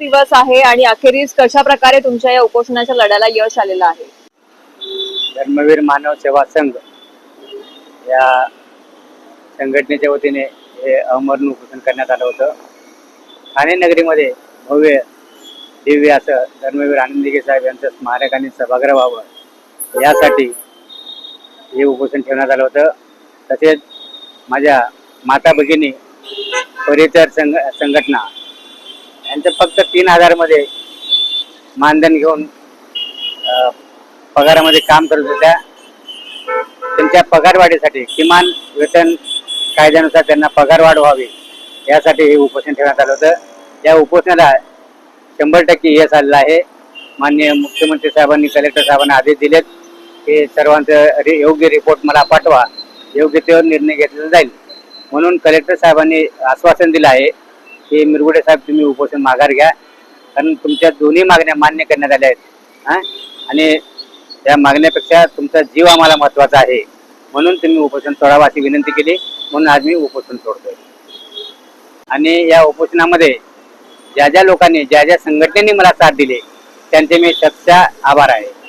दिवस आहे आणि अखेरीस कशा प्रकारे तुमच्या या उपोषणाच्या लढ्याला यश आलेलं आहे? धर्मवीर मानव सेवा संघ या संघटनेच्या वतीने हे अहमरण उपोषण करण्यात आलं होतं. ठाणे नगरीमध्ये भव्य दिव्य असं धर्मवीर आनंदगे साहेब यांचं स्मारक आणि सभागृह व्हावं यासाठी हे उपोषण ठेवण्यात आलं होतं. तसेच माझ्या माता भगिनी परिचर संघ संघटना यांचं फक्त तीन हजारमध्ये मानधन घेऊन पगारामध्ये काम करत होत्या. त्यांच्या पगारवाढीसाठी किमान वेतन कायद्यानुसार त्यांना पगारवाढ व्हावी यासाठी हे उपोषण ठेवण्यात आलं होतं. या उपोषणाला शंभर टक्के यश आलेलं आहे. माननीय मुख्यमंत्री साहेबांनी कलेक्टर साहेबांना आदेश दिलेत की सर्वांचं रि- योग्य रिपोर्ट मला पाठवा. योग्य तेवर निर्णय घेतला जाईल. म्हणून कलेक्टर साहेबांनी आश्वासन दिलं आहे. हे मिरगुडे साहेब तुम्ही उपोषण माघार घ्या. कारण तुमच्या दोन्ही मागण्या मान्य करण्यात आल्या आहेत. हां? आणि त्या मागण्यापेक्षा तुमचा जीव आम्हाला महत्त्वाचा आहे. म्हणून तुम्ही उपोषण सोडावं अशी विनंती केली. म्हणून आज मी उपोषण सोडतोय. आणि या उपोषणामध्ये ज्या ज्या लोकांनी ज्या ज्या संघटनेने मला साथ दिली त्यांचे मी शतशा आभार आहे.